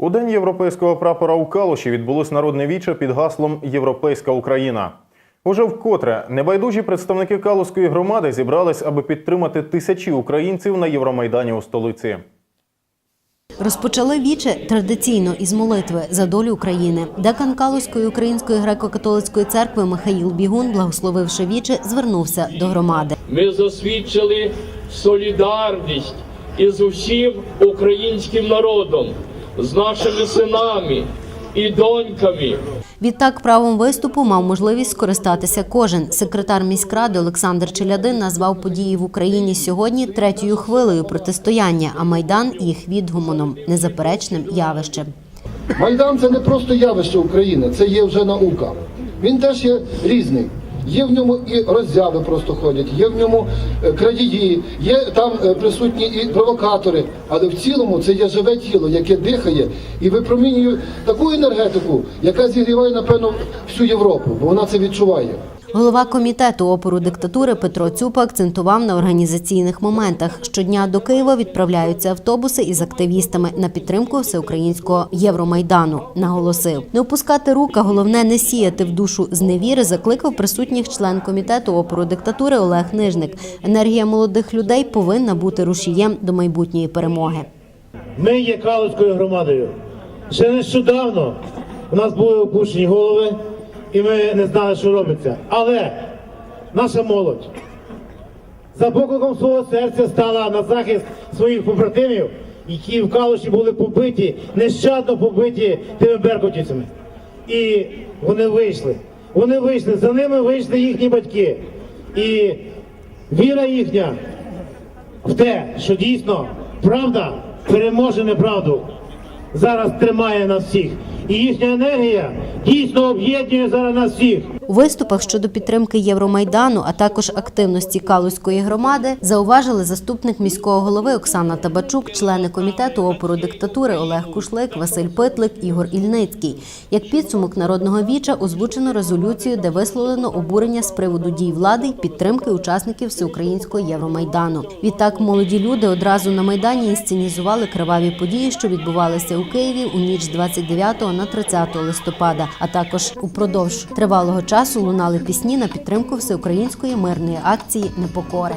У день європейського прапора у Калуші відбулось народне віче під гаслом Європейська Україна. Уже вкотре небайдужі представники Калузької громади зібрались, аби підтримати тисячі українців на Євромайдані у столиці. Розпочали віче традиційно із молитви за долю України. Декан Калузької української греко-католицької церкви Михаїл Бігун, благословивши віче, звернувся до громади. Ми засвідчили солідарність із усім українським народом, з нашими синами і доньками. Відтак правом виступу мав можливість скористатися кожен. Секретар міськради Олександр Челядин назвав події в Україні сьогодні третьою хвилею протистояння, а майдан їх відгумоном, незаперечним явищем. Майдан це не просто явище України, це є вже наука. Він теж є різний. Є в ньому і роззяви просто ходять, є в ньому е, крадії, є там е, присутні і провокатори. Але в цілому це є живе тіло, яке дихає і випромінює таку енергетику, яка зігріває, напевно, всю Європу, бо вона це відчуває. Голова комітету опору диктатури Петро Цюпа акцентував на організаційних моментах. Щодня до Києва відправляються автобуси із активістами на підтримку всеукраїнського Євромайдану. Наголосив не опускати рук, а головне не сіяти в душу зневіри. Закликав присутніх член комітету опору диктатури Олег Нижник. Енергія молодих людей повинна бути рушієм до майбутньої перемоги. Ми є Калузькою громадою. Ще нещодавно у нас були опущені голови, і ми не знали, що робиться. Але наша молодь за покликом свого серця стала на захист своїх побратимів, які в Калуші були побиті, нещадно побиті тими беркутівцями. І вони вийшли. Вони вийшли, за ними вийшли їхні батьки. І віра їхня в те, що дійсно правда переможе неправду, зараз тримає нас всіх. І їхня енергія дійсно об'єднує зараз нас всіх. У виступах щодо підтримки Євромайдану, а також активності Калузької громади, зауважили заступник міського голови Оксана Табачук, члени комітету опору диктатури Олег Кушлик, Василь Питлик, Ігор Ільницький. Як підсумок народного віча озвучено резолюцію, де висловлено обурення з приводу дій влади й підтримки учасників всеукраїнського Євромайдану. Відтак молоді люди одразу на майдані інсценізували криваві події, що відбувалися у Києві у ніч з 29 на 30 листопада, а також упродовж тривалого часу лунали пісні на підтримку всеукраїнської мирної акції Непокори.